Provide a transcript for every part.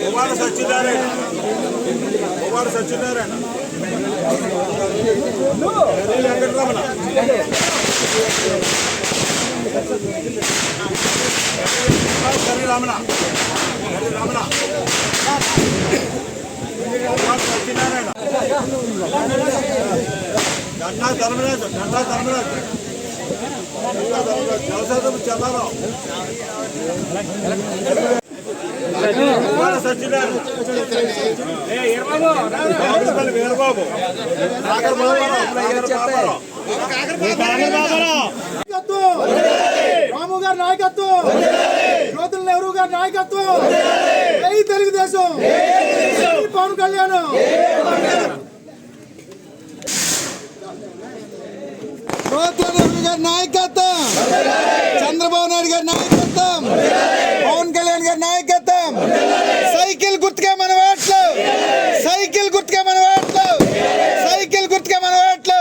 కుమార సత్యనారాయణ కుమార సత్యనారాయణ వెంకటరమణ కరి రమణ కరి రమణ కుమార సత్యనారాయణ గంటా ధర్మరాజు గంటా ధర్మరాజు గంటా ధర్మరాజు వ్యవసాయం చంద్రరావు కుమార రాము గారి నాయకత్వం జ్యోతుల నెహ్రూ గారి నాయకత్వం జై తెలుగుదేశం పవన్ కళ్యాణ్ జ్యోతుల నెహ్రూ గారి నాయకత్వం చంద్రబాబు నాయుడు గారి నాయకత్వం కళ్యాణ్ గారి నాయకత్వం. సైకిల్ గుర్తుగా మన వాట్లు సైకిల్ గుర్తుగా మన వాట్లు సైకిల్ గుర్తుగా మన వాట్లు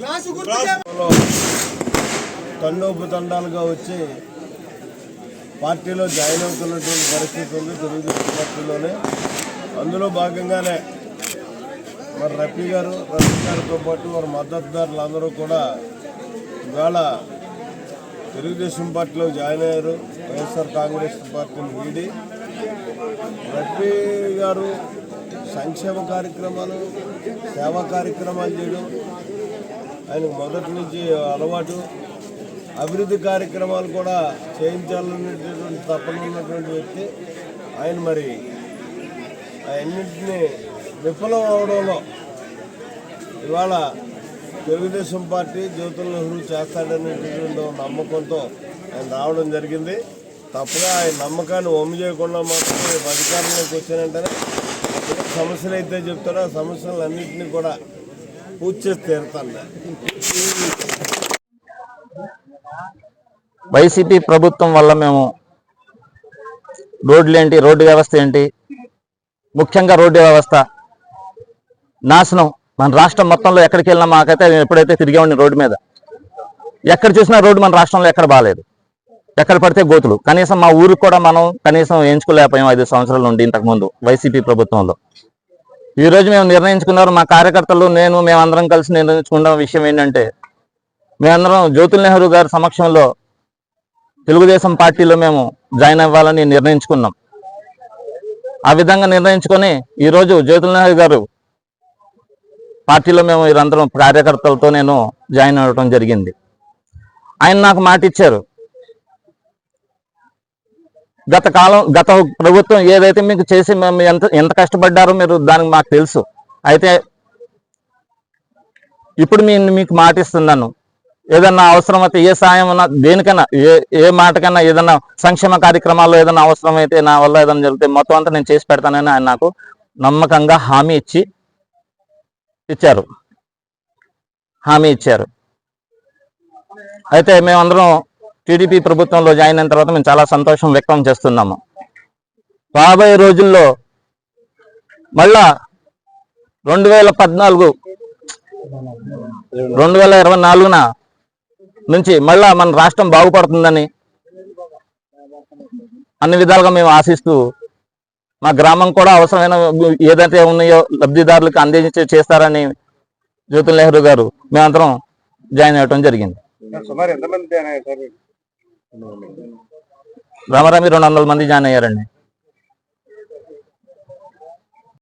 గ్లాసు గుర్తుగా తండోపతండాలుగా వచ్చి పార్టీలో జాయిన్ అవుతున్నటువంటి పరిస్థితి ఉంది తెలుగుదేశం పార్టీలోనే. అందులో భాగంగానే మరి రఫీ గారు రఫీ గారితో పాటు వారి మద్దతుదారులు అందరూ కూడా ఇవాళ తెలుగుదేశం పార్టీలో జాయిన్ అయ్యారు. వైఎస్ఆర్ కాంగ్రెస్ పార్టీని వీడి రఫీ గారు సంక్షేమ కార్యక్రమాలు సేవా కార్యక్రమాలు చేయడం ఆయన మొదటి నుంచి అలవాటు. అభివృద్ధి కార్యక్రమాలు కూడా చేయించాలనేటటువంటి తపన ఉన్నటువంటి వ్యక్తి. ఆయన మరి అన్నింటినీ విఫలం అవడంలో ఇవాళ తెలుగుదేశం పార్టీ జ్యోతుల నెహ్రూ చేస్తాడనేటటువంటి నమ్మకంతో ఆయన రావడం జరిగింది. తప్పగా ఆయన నమ్మకాన్ని ఒమ్ము చేయకుండా మాత్రం రేపు అధికారంలోకి వచ్చినంటేనే సమస్యలు అయితే చెప్తారో ఆ సమస్యలన్నింటినీ కూడా పూర్తి చేసి తీరుతాను వైసీపీ ప్రభుత్వం వల్ల మేము రోడ్లు ఏంటి రోడ్డు వ్యవస్థ ఏంటి ముఖ్యంగా రోడ్డు వ్యవస్థ నాశనం. మన రాష్ట్రం మొత్తంలో ఎక్కడికి వెళ్ళినా మాకైతే నేను ఎప్పుడైతే తిరిగేవాడిని రోడ్డు మీద ఎక్కడ చూసినా రోడ్డు మన రాష్ట్రంలో ఎక్కడ బాగాలేదు ఎక్కడ పడితే గోతులు. కనీసం మా ఊరికి కూడా మనం కనీసం ఎంచుకోలేకపోయాం ఐదు సంవత్సరాల నుండి ఇంతకుముందు వైసీపీ ప్రభుత్వంలో. ఈ రోజు మేము నిర్ణయించుకున్నారు మా కార్యకర్తలు నేను మేమందరం కలిసి నిర్ణయించుకున్న విషయం ఏంటంటే మేమందరం జ్యోతుల్ నెహ్రూ గారి సమక్షంలో తెలుగుదేశం పార్టీలో మేము జాయిన్ అవ్వాలని నిర్ణయించుకున్నాం. ఆ విధంగా నిర్ణయించుకొని ఈరోజు జ్యోతుల్ నెహ్రూ గారు పార్టీలో మేము వీరందరం కార్యకర్తలతో నేను జాయిన్ అవ్వడం జరిగింది. ఆయన నాకు మాట ఇచ్చారు. గత కాలం గత ప్రభుత్వం ఏదైతే మీకు చేసి మేము ఎంత ఎంత కష్టపడ్డారో మీరు దానికి మాకు తెలుసు. అయితే ఇప్పుడు మీ మీకు మాట ఇస్తున్నాను. ఏదన్నా అవసరం అయితే ఏ సాయం ఉన్నా దేనికైనా ఏ ఏ మాటకైనా ఏదన్నా సంక్షేమ కార్యక్రమాల్లో ఏదైనా అవసరం అయితే నా వల్ల ఏదైనా జరిగితే మొత్తం అంతా నేను చేసి పెడతానని ఆయన నాకు నమ్మకంగా హామీ ఇచ్చి ఇచ్చారు. హామీ ఇచ్చారు. అయితే మేమందరం టీడీపీ ప్రభుత్వంలో జాయిన్ అయిన తర్వాత మేము చాలా సంతోషం వ్యక్తం చేస్తున్నాము. రాబోయే రోజుల్లో మళ్ళా రెండు వేల పద్నాలుగు రెండు వేల ఇరవై నాలుగున నుంచి మళ్ళా మన రాష్ట్రం బాగుపడుతుందని అన్ని విధాలుగా మేము ఆశిస్తూ మా గ్రామం కూడా అవసరమైన ఏదైతే ఉన్నాయో లబ్ధిదారులకు అందించి చేస్తారని జ్యోతుల్ నెహ్రూ గారు మేమందరం జాయిన్ అవ్వటం జరిగింది. రామరామి రెండు వందల మంది జాయిన్ అయ్యారండి.